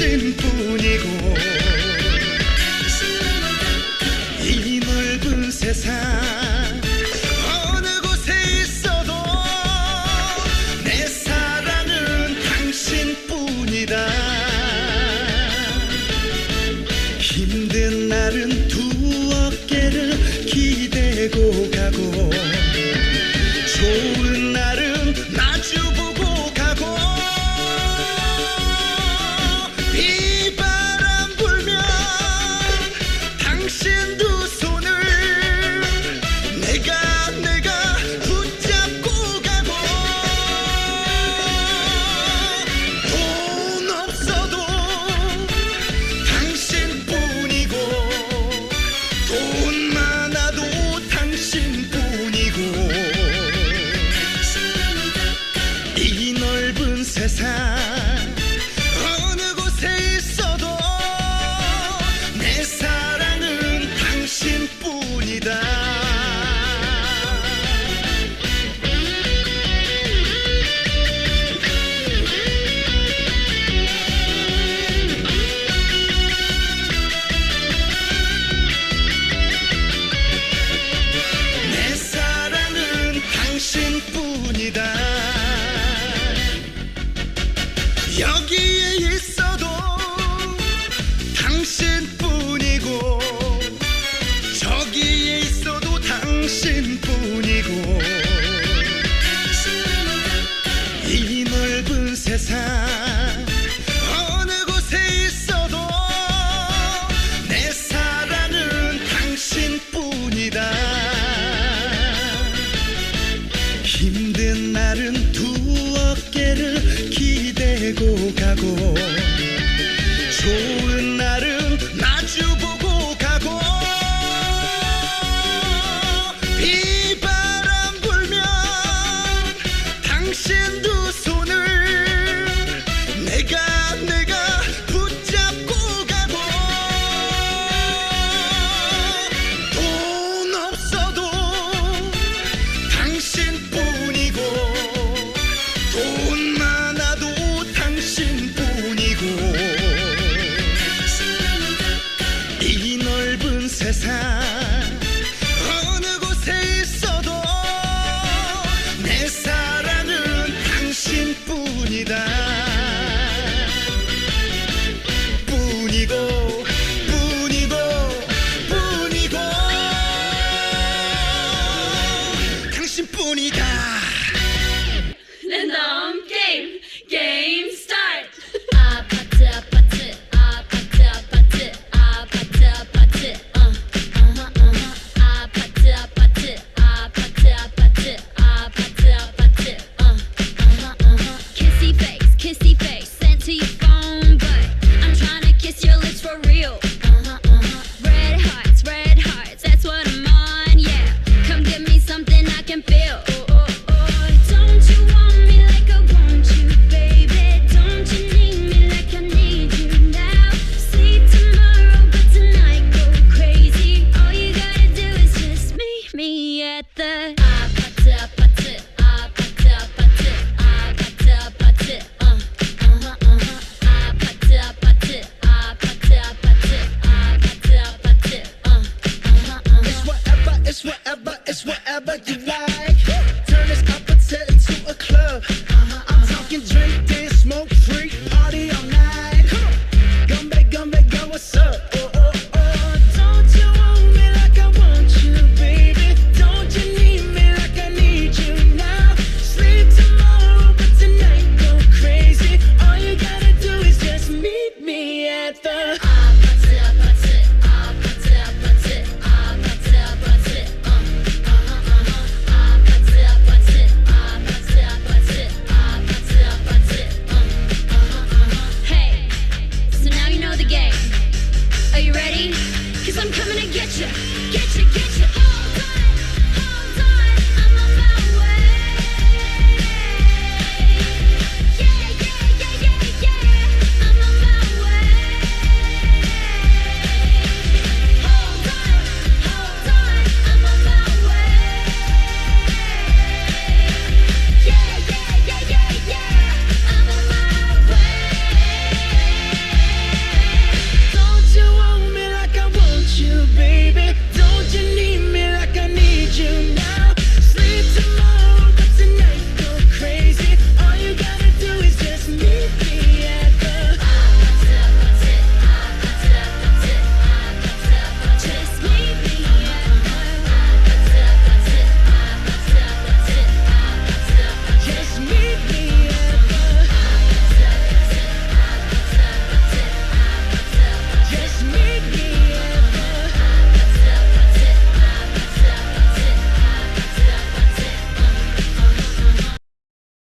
당신뿐이고 이 넓은 세상 어느 곳에 있어도 내 사랑은 당신뿐이다. 힘든 날은 두 어깨를 기대고 가고 Shindu. this. 세상 at Hey, so now you know the game. Are you ready? Cause I'm coming to get you, get you, get you.